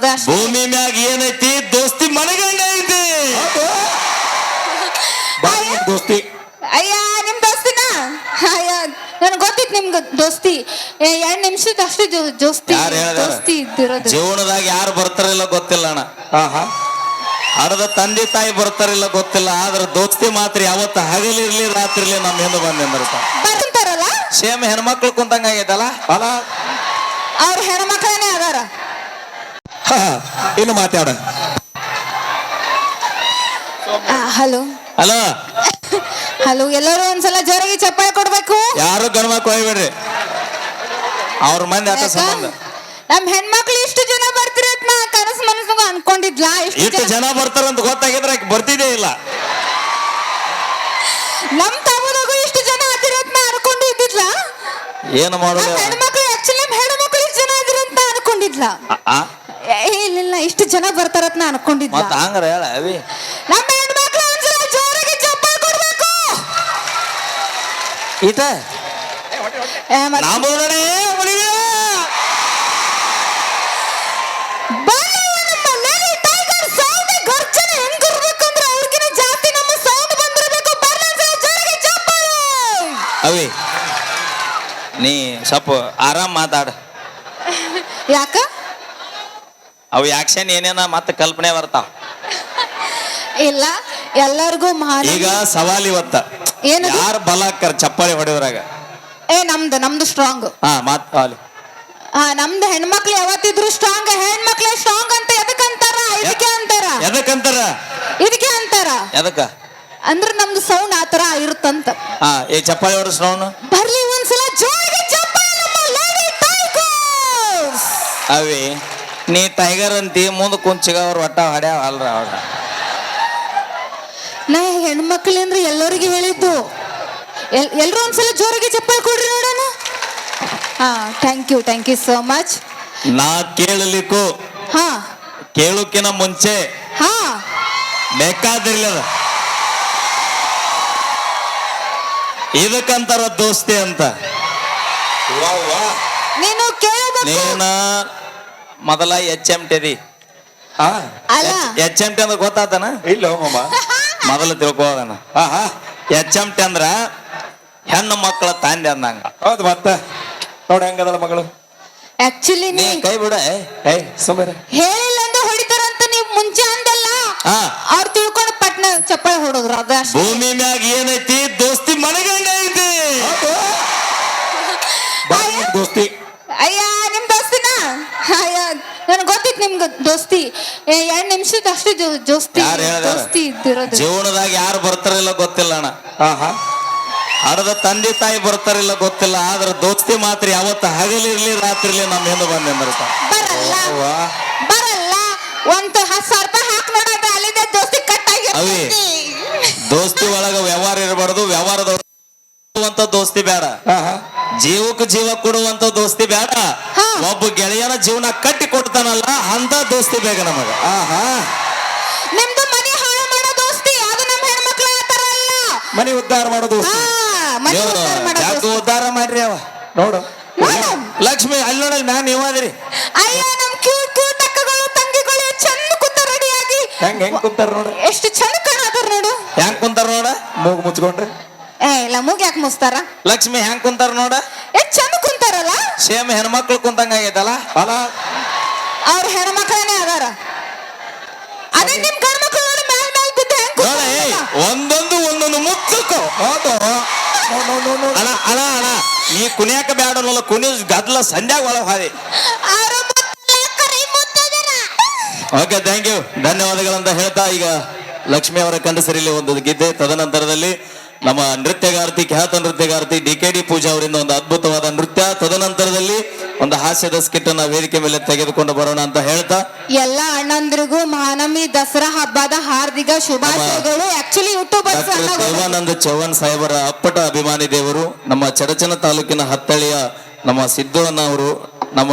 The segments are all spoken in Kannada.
ಅದ. ಭೂಮಿ ಮ್ಯಾಗ ಏನೈತಿ? ದೋಸ್ತಿ ಮನಗಂಡ ಐತಿ. ದೋಸ್ತಿ. ಅಯ್ಯ ನಿಮ್ ದೋಸ್ತಿನ? ಅಯ್ಯ ನನಗೆ ಗೊತ್ತಿತ್ತು ನಿಮ್ಗೆ ದೋಸ್ತಿ. ಎರಡ್ ನಿಮಿಷದ ಅಷ್ಟು ದೋಸ್ತಿ ಯಾರ್? ದೋಸ್ತಿ ಇದ್ದಿರೋದು. ಜೀವನದಾಗ ಯಾರು ಬರ್ತಾರಿಲ್ಲ ಗೊತ್ತಿಲ್ಲ ಅಣ್ಣ. ಹಾ ಹಾ ಹಡದ ತಂದೆ ತಾಯಿ ಬರ್ತಾರಿಲ್ಲ ಗೊತ್ತಿಲ್ಲ. ಆದ್ರೆ ದೋಸ್ತಿ ಮಾತ್ರ ಯಾವತ್ತ ಹಗಲಿರ್ಲಿ ರಾತ್ರಿ ಇರಲಿ ನಮ್ಮ ಹಿಂದೆ ಬಂದ್ ನಿಂದಿರ್ತಾವ ಬರ್ತಾರಲ್ಲ ಸೇಮ್ ಹೆಣ್ಮಕ್ಳು ಕುಂತಂಗ ಆಗೈತಲ್ಲ ಅಲ್ಲ. ಅವ್ರ ಹೆಣ್ಮಕ್ಳನೇ ಅದಾರ. ಇನ್ನು ಮಾತಾಡ ಹಲೋ. ಹಲೋ. ಹಲೋ ಎಲ್ಲರೂ ಒಂದ್ಸಲ ಜೋರಾಗಿ ಚಪ್ಪಾಳೆ ಕೊಡ್ಬೇಕು? ಯಾರು ಗಣಮಕ್ಳು ಹೋಗ್ಬೇಡ್ರಿ ಅವ್ರ ಮಂದಿ ಆಟ? ಸಂಬಂಧ. ನಮ್ ಹೆಣ್ಮಕ್ಳು ಇಷ್ಟು ಜನ ಬರ್ತಿರತ್ ನಾ ಕನಸು ಮನಸ್ಸಾಗ ಅನ್ಕೊಂಡಿದ್ಲ? ಇಷ್ಟು ಜನ ಬರ್ತಾರೆ ಬರ್ತಾರಂತ ಗೊತ್ತಾಗಿದ್ರೆ ಬರ್ತಿದೇ ಬರ್ತಿದ್ದೇ ಇಲ್ಲ. ನಮ್ ತಮ್ಮದಾಗೂ ಇಷ್ಟು ಜನ ಆದಿರತ್ ನಾ ಅನ್ಕೊಂಡು ಇದ್ದಿದ್ಲ ಏನು ಮಾಡೋದು? ಹೆಣ್ಮಕ್ಳು ಆಕ್ಚುಲಿ ಹೆಣ್ಮಕ್ಳು ಇಷ್ಟು ಜನ ಇದಿರಂತ ಅನ್ಕೊಂಡಿದ್ಲ? ಏ, ಇಲ್ಲ ಇಲ್ಲ ಇಷ್ಟು ಜನ ಬರ್ತಾರತ್ ನಾ ಅನ್ಕೊಂಡಿದ್ಲ ಮತ್ತ ಹಂಗಾರ ಹೇಳ ಅವಿ. ನಮ್ಮ ಹೆಣ್ಮಕ್ಳು ಒಂದ್ಸಲ ಜೋರಾಗಿ ಚಪ್ಪಾಳೆ ಕೊಡ್ಬೇಕು. ಏ, ಮತ್ತ್ ನಾ ಬೋಲಣೆ ಬನ್ನವ ನಮ್ಮ ಗರ್ಜನೆ ಜಾಸ್ತಿ ನಮ್ಮ ಸೌಂಡ್ ಬಂದಿರಬೇಕು. ಬರ್ಲಿ ಜೋರಾಗಿ ಚಪ್ಪಾಳೆ ಅವಿ ನೀ ಸ್ವಲ್ಪ ಆರಾಮ್ ಮಾತಾಡ. ಯಾಕ? ಅವು ಆಕ್ಷನ್ ಏನೇನ ಮತ್ತೆ ಕಲ್ಪನೆ ಬರ್ತಾವ. ಇಲ್ಲ ಎಲ್ಲರಿಗೂ ಮಹಾನ್ ಈಗ ಸವಾಲ್ ಇವತ್ತ. ಏನದು? ಯಾರು ಬಲ ಹಾಕ್ತಾರ ಚಪ್ಪಾಳಿ ಹೊಡೆದ್ರಾಗ ಏ ನಮ್ದು ನಮ್ದು ಸ್ಟ್ರಾಂಗ್ ಹಾ ಮಾತ್ ಅಲ್ಲಿ ಆ ನಮ್ದು ಹೆಣ್ಮಕ್ಳು ಯಾವತ್ತಿದ್ರು ಸ್ಟ್ರಾಂಗ್ ಹೆಣ್ಮಕ್ಳೆ ಸ್ಟ್ರಾಂಗ್ ಅಂತ ಎದಕ್ ಅಂತಾರ? ಇದಕ್ಕೆ ಅಂತಾರ? ಎದಕ್ಕಂತಾರ ಇದಕ್ಕೆ ಅಂತಾರ? ಎದಕ್ಕ? ಅಂದ್ರೆ ನಮ್ದು ಸೌಂಡ್ ಆತರ ಇರುತ್ತಂತ. ಹಾ ಏ ಚಪ್ಪಾಳಿ ಅವ್ರ ಸೌಂಡ್ ಬರ್ಲಿ ಒಂದ್ಸಲ ಜೋರಿಗೆ ಚಪ್ಪಾಳೆ ನಮ್ಮ ಅವಿ ನೀ ಟೈಗರ್ ಅಂತಿ ಮುಂದೆ ಕುಂಚಿಗ ಅವ್ರ ಒಟ್ಟ ಹಡ್ಯಾವ ಅಲ್ರ ಅವ್ರ. ನಾ ಹೆಣ್ಮಕ್ಳು ಅಂದ್ರೆ ಎಲ್ಲರಿಗೆ ಹೇಳಿದ್ದು. ಎಲ್ ಎಲ್ರು ಒಂದ್ಸಲ ಜೋರಾಗಿ ಚಪ್ಪಾಳೆ ಕೊಡ್ರಿ ನೋಡೋಣ. ಹಾ thank you thank you so much ನಾ ಕೇಳಲಿಕ್ಕೂ. ಹಾ. ಕೇಳೋಕಿನ ಮುಂಚೆ. ಹಾ. ಬೇಕಾದಿರ್ಲಿ ಅದ. ಇದಕ್ಕಂತಾರ ದೋಸ್ತಿ ಅಂತ. ನೀನು ಕೇಳಬೇಕು. ನೀನ ಮೊದಲ ಎಚ್ ಎಂ ಟಿ ಹಾ. ಅಲ್ಲ. ಎಚ್ ಎಂ ಟಿ ಅಂದ್ರೆ ಗೊತ್ತಾತನ? ಇಲ್ಲ ಮಾಮ ಮೊದಲು ತಿಳ್ಕೋದನ ಎಚ್ ಎಂ ಟಿ ಅಂದ್ರ ಹೆಣ್ಣು ಮಕ್ಕಳ ತಂದೆ ಅಂದಂಗ. ಹೌದು ಮತ್ತ. ನೋಡಿ ಹೆಂಗದಳ ಮಗಳು. ಆಕ್ಚುಲಿ ನೀ ಕೈ ಬಿಡ ಏಯ್. ಸುಮ್ಮನೆ ಹೇಳಿಲ್ಲ ಅಂದ್ರೆ ಹೊಡಿತಾರ ಅಂತ ನೀವು ಮುಂಚೆ ಅಂದಲ್ಲ? ಹಾ. ಅವ್ರು ತಿಳ್ಕೊಂಡು ಪಟ್ನ ಚಪ್ಪಾಳೆ ಹೊಡೋದ್ರ ಅದ. ಭೂಮಿ ಮ್ಯಾಗ ಏನೈತಿ? ದೋಸ್ತಿ ಮನೆಗಂಡ ಐತಿ. ದೋಸ್ತಿ. ಅಯ್ಯ ನಿಮ್ ದೋಸ್ತಿನ? ಅಯ್ಯ ನನಗೆ ಗೊತ್ತಿತ್ತು ನಿಮ್ಗೆ ದೋಸ್ತಿ. ಏ, ಎರಡ್ ನಿಮಿಷದ ಅಷ್ಟು ದೋಸ್ತಿ ಯಾರ್? ದೋಸ್ತಿ ಇದ್ದಿರೋದು. ಜೀವನದಾಗ ಯಾರು ಬರ್ತಾರಿಲ್ಲ ಗೊತ್ತಿಲ್ಲ ಅಣ್ಣ. ಹಾ ಹಾ ಹಡದ ತಂದೆ ತಾಯಿ ಬರ್ತಾರಿಲ್ಲ ಗೊತ್ತಿಲ್ಲ ಆದ್ರೆ ದೋಸ್ತಿ ಮಾತ್ರ ಯಾವತ್ತ ಹಗಲಿರ್ಲಿ ರಾತ್ರಿ ಇರ್ಲಿ ನಮ್ಮ ಹಿಂದೆ ಬಂದೆ ನಿಂದಿರ್ತಾವ ಬರಲ್ಲ. ಬರಲ್ಲ. ಒಂದು ಹತ್ತು ಸಾವಿರ ರೂಪಾಯಿ ಹಾಕಿ ನೋಡೋದು ಅಲ್ಲಿಂದ ದೋಸ್ತಿ ಕಟ್ ಅವಿ. ದೋಸ್ತಿ ಒಳಗ ವ್ಯವಹಾರ ಇರಬಾರ್ದು ವ್ಯವಹಾರದ ಅಂತ ದೋಸ್ತಿ ಬೇಡ. ಹಾ ಹಾ ಜೀವಕ್ಕೆ ಜೀವ ಕೊಡುವಂತ ದೋಸ್ತಿ ಬೇಡ. ಒಬ್ಬ ಗೆಳೆಯನ ಜೀವನ ಕಟ್ಟಿ ಕೊಡ್ತಾನಲ್ಲ ಅಂತ ದೋಸ್ತಿ ಬೇಗ ನಮಗ. ಆಹಾ. ನಿಮ್ದು ಮನೆ ಹಾಳು ಮಾಡೋ ದೋಸ್ತಿ ಅದು ನಮ್ಮ ಹೆಣ್ಮಕ್ಳು ಆ ಥರ ಅಲ್ಲ. ಮನೆ ಉದ್ಧಾರ ಮಾಡೋ ಹಾ ದೋಸ್ತಿ ಮನೆ ದೇವ್ರು ಉದ್ಧಾರ ಮಾಡ್ರಿ ಅವ. ನೋಡು. ನೋಡು. ಲಕ್ಷ್ಮಿ ಅಲ್ಲಿ ನೋಡಲ್ ಮ್ಯಾಮ್ ನೀವು ಅದ್ರಿ ಅಯ್ಯ ನಮ್ ಕ್ಯೂಟ್ ಕ್ಯೂಟ್ ಅಕ್ಕಗಳು ತಂಗಿಗಳು ಚಂದ ಕೂತ ರೆಡಿಯಾಗಿ ಹೆಂಗ್ ಹೆಂಗ್ ಕುಂತಾರ ನೋಡು. ಎಷ್ಟು ಚಂದ ಕಾಣತಾರ ನೋಡು. ಹೆಂಗ್ ಕುಂತಾರ ನೋಡ? ಮೂಗು ಮುಚ್ಕೊಂಡ್ರೆ. ಏ ಇಲ್ಲ ಮೂಗ್ ಯಾಕೆ ಮುಸ್ತಾರ? ಲಕ್ಷ್ಮಿ ಹೆಂಗ್ ಕುಂತಾರ ನೋಡ? ಎಷ್ಟ್ ಚಂದ ಕುಂತಾರಲ್ಲ? ಸೇಮ್ ಹೆಣ್ಮಕ್ಳು ಕುಂತಂಗ ಆಗೈತಲ್ಲ? ಅಲ್ಲ. ಅವ್ರ ಹೆಣ್ಮಕ್ಳನೇ ಅದಾರ? ಅದೇ ನಿಮ್ ಗಂಡ್ಮಕ್ಳು ನೋಡಿ ಮ್ಯಾಲ್ ಮ್ಯಾಲ್ ಬಿದ್ದು ಹೆಂಗ್ ನೋಡ ಏಯ್, ಕೂತಾರಲ್ಲ? ಒಂದೊಂದು ಒಂದೊಂದು ಮುಚ್ಚುಕೋ. ಹೌದು ಅಣ್ಣ ಅಣ್ಣ ಅಣ್ಣ ನೀ ಕುಣಿಯಾಕ ಬ್ಯಾಡ ಅನ್ನೋಲ್ಲ ಕುಣಿ ಗದ್ಲ ಸಂಧ್ಯಾಗ ಒಳಗೆ ಹಾದಿ. ಅವ್ರು ಮುತ್ತಲ್ಲ, ಕರಿ ಮುತ್ತದನ. ಓಕೆ ಥ್ಯಾಂಕ್ ಯು ಧನ್ಯವಾದಗಳಂತ ಹೇಳ್ತಾ ಈಗ ಲಕ್ಷ್ಮಿ ಅವರ ಕಂಡಸರಿಲಿ ಒಂದು ಗೀತೆ. ತದನಂತರದಲ್ಲಿ ನಮ್ಮ ನೃತ್ಯಗಾರ್ತಿ ಖ್ಯಾತ ನೃತ್ಯಗಾರ್ತಿ ಡಿ ಕೆ ಡಿ ಪೂಜಾ ಅವರಿಂದ ಒಂದು ಅದ್ಭುತವಾದ ನೃತ್ಯ. ತದನಂತರದಲ್ಲಿ ಒಂದು ಹಾಸ್ಯದ ಸ್ಕಿಟ್ ಅನ್ನ ವೇದಿಕೆ ಮೇಲೆ ತೆಗೆದುಕೊಂಡು ಬರೋಣ ಅಂತ ಹೇಳ್ತಾ. ಎಲ್ಲ ಅಣ್ಣಂದ್ರಿಗೂ ಮಹಾನಮಿ ದಸರಾ ಹಬ್ಬದ ಹಾರ್ದಿಕ ಶುಭಾಶಯಗಳು. ಆಕ್ಚುಲಿ ಯೂಟ್ಯೂಬ್ ದೇವಾನಂದ ಚೌಹಾಣ್ ಸಾಹೇಬರ ಅಪ್ಪಟ ಅಭಿಮಾನಿ ದೇವರು. ನಮ್ಮ ಚಡಚನ ತಾಲೂಕಿನ ಹತ್ತಳಿಯ ನಮ್ಮ ಸಿದ್ದಣ್ಣ ಅವರು ನಮ್ಮ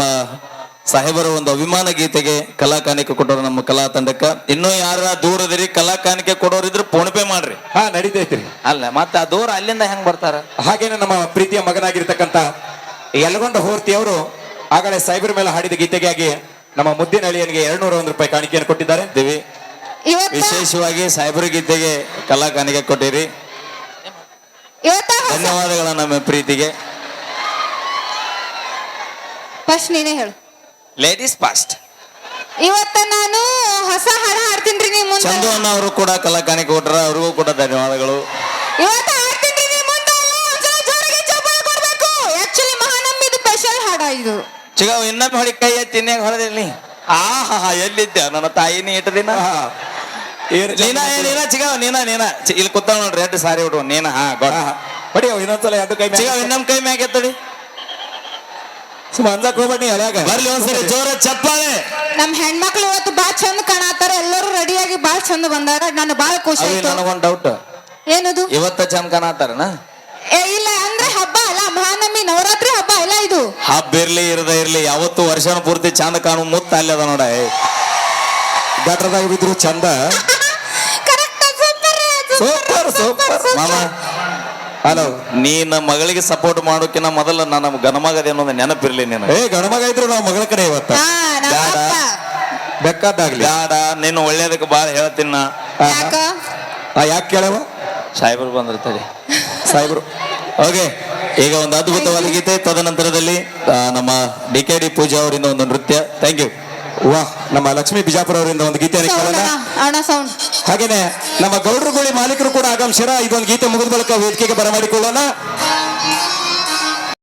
ಸಾಹೇಬರ ಒಂದು ಅಭಿಮಾನ ಗೀತೆಗೆ ಕಲಾ ಕಾಣಿಕೆ ಕೊಟ್ಟರು ನಮ್ಮ ಕಲಾ ತಂಡಕ್ಕ. ಇನ್ನೂ ಯಾರ ದೂರದಿರಿ ಕಲಾ ಕಾಣಿಕೆ ಕೊಡೋರಿದ್ರೆ ಫೋನ್ ಪೇ ಮಾಡ್ರಿ. ಹಾ ನಡೀತೈತ್ರಿ. ಅಲ್ಲ ಮತ್ತೆ ಆ ದೂರ ಅಲ್ಲಿಂದ ಹೆಂಗ್ ಬರ್ತಾರ? ಹಾಗೇನೆ ನಮ್ಮ ಪ್ರೀತಿಯ ಮಗನಾಗಿರ್ತಕ್ಕಂತ ಯಲಗೊಂಡ ಹೋರ್ತಿ ಅವರು ಆಗಲೇ ಸೈಬರ್ ಮೇಲೆ ಹಾಡಿದ ಗೀತೆಗಾಗಿ ನಮ್ಮ ಮುದ್ದಿನ ಅಳಿಯನಿಗೆ ಎರಡ್ನೂರ ಒಂದು ರೂಪಾಯಿ ಕಾಣಿಕೆಯನ್ನು ಕೊಟ್ಟಿದ್ದಾರೆ. ದೇವಿ ಇವತ್ತ ವಿಶೇಷವಾಗಿ ಸಾಹೇಬರ ಗೀತೆಗೆ ಕಲಾ ಕಾಣಿಕೆ ಕೊಟ್ಟಿರಿ. ಇವತ್ತ ಧನ್ಯವಾದಗಳ ನಮ್ಮ ಪ್ರೀತಿಗೆ. ಫಸ್ಟ್ ನೀನೇ ಹೇಳು. ಲೇಡೀಸ್ ಫಾಸ್ಟ್ ಇವತ್ತ ನಾನು ಹೊಸ ಹಾಡು ಹಾಡ್ತೀನಿ ನಿಮ್ಮ ಮುಂದೆ. ಚಂದು ಅಣ್ಣ ಅವರು ಕೂಡ ಕಲಾ ಕಾಣಿಕೆ ಅವರಿಗೂ ಅವ್ರಿಗೂ ಕೂಡ ಧನ್ಯವಾದಗಳು. ಇವತ್ತ ಹಾಡ್ತೀನಿ ನಿಮ್ಮ ಮುಂದೆ. ಒಂದ್ಸಲ ಜೋರಾಗಿ ಚಪ್ಪಾಳೆ ಕೊಡ್ಬೇಕು. ಆಕ್ಚುಲಿ ಮಹಾನಂಬಿದು ಸ್ಪೆಷಲ್ ಹಾಡ ಇದು. ಚಿಗ ಇನ್ನೊಮ್ಮೆ ಹೊಡಿ ಕೈ ಎತ್ತಿ ಇನ್ನೇ ಹೊಡೆದಿಲ್ಲಿ ಆ ಹಾ ಹಾ ಎಲ್ಲಿದ್ದೆ ನನ್ನ ತಾಯಿನೇ ಇಟ್ಟ ದಿನ ನೀನ ಏ, ನೀನ ಚಿಗ ನೀನ ನೀನ. ಚಿ- ಇಲ್ಲಿ ಕೂತ ನೋಡ್ರಿ ಎರಡು ಸಾರಿ ಹುಡುಗ ನೀನ ಹಾ ಗೊಡ ಆಹಾ. ಹೊಡಿ ಅವ್ ಇನ್ನೊಂದ್ಸಲ ಎರಡು ಕೈ ಚಿಗ ಇನ್ನೊಂದು ಕೈ ಮ್ಯಾಗ ಎತ್ತಡಿ. ಸುಮ್ಮ ಅಂಜಕ್ ಹೋಗ್ಬೇಡಿ ಬರ್ಲಿ ಒಂದ್ಸರಿ ಜೋರ ಚಪ್ಪಾಳೆ. ನಮ್ ಹೆಣ್ಮಕ್ಳು ಇವತ್ತು ಬಾಳ ಚಂದ ಕಾಣತ್ತಾರ ಎಲ್ಲರೂ ರೆಡಿಯಾಗಿ ಬಾಳ ಚಂದ ಬಂದಾರ ನಾನು ಬಾಳ ಖುಷಿ ಆಯ್ತು. ನನಗೊಂದ್ ಡೌಟ್ ಏನದು? ಇವತ್ತ ಚಂದ ಕಾಣತ್ತಾರನ? ಏ ಇಲ್ಲ ಅಂದ್ರೆ ಹಬ್ಬ ಅಲ್ಲ ಮಹಾನವಮಿ ನವರಾತ್ರಿ ಹಬ್ಬ ಅಲ್ಲ ಇದು. ಹಬ್ಬ ಇರ್ಲಿ ಇರದ ಇರ್ಲಿ ಯಾವತ್ತು ವರ್ಷನ ಪೂರ್ತಿ ಚಂದ ಕಾಣು ಮುತ್ತ ಅಲ್ಲಿ ಅದ ನೋಡ ಏ. ಗಟ್ರದಾಗ ಬಿದ್ರು ಚಂದ. ಕರೆಕ್ಟ್ ಸೂಪರ್ ಸೂಪರ್ ಮಾಮ ಹಲೋ ನೀನ ಮಗಳಿಗೆ ಸಪೋರ್ಟ್ ಮಾಡೋಕಿನ ಮೊದಲ ನನ್ನ ಗಣಮಗದೆ ಅನ್ನೋದು ನೆನಪಿರ್ಲಿ ನೀನು. ಏ ಗಣಮಗ ಇದ್ರು ನಾವು ಮಗಳ ಕಡೆ ಇವತ್ತ. ಹಾ ನಮ್ಮ ಬ್ಯಾಡ. ಅಪ್ಪ. ಬೆಕ್ಕಾದಾಗ್ಲಿ ಬ್ಯಾಡ ನೀನು ಒಳ್ಳೇದಕ್ಕೆ ಬಾಳ ಹೇಳ್ತೀನಿ ನಾ. ಯಾಕ? ಕೇಳವ? ಸಾಹೇಬರು ಬಂದಿರ್ತಾರೆ ಸಾಹೇಬ್ರು. ಓಕೆ ಈಗ ಒಂದು ಅದ್ಭುತವಾದ ಗೀತೆ ತದನಂತರದಲ್ಲಿ ಆ, ನಮ್ಮ ಡಿ ಕೆ ಡಿ ಪೂಜಾ ಅವರಿಂದ ಒಂದು ನೃತ್ಯ. ಥ್ಯಾಂಕ್ ಯು ವಾ ನಮ್ಮ ಲಕ್ಷ್ಮೀ ಬಿಜಾಪುರ ಅವರಿಂದ ಒಂದು ಗೀತೆಯನ್ನು ಕೇಳೋಣ. ಹಾಗೇನೆ ನಮ್ಮ ಗೌಡ್ರುಗುಳಿ ಮಾಲೀಕರು ಕೂಡ ಆಗಮಿಸಿರ ಇದೊಂದು ಗೀತೆ ಮುಗಿದ ಬಳಿಕ ವೇದಿಕೆಗೆ ಬರಮಾಡಿಕೊಳ್ಳೋಣ.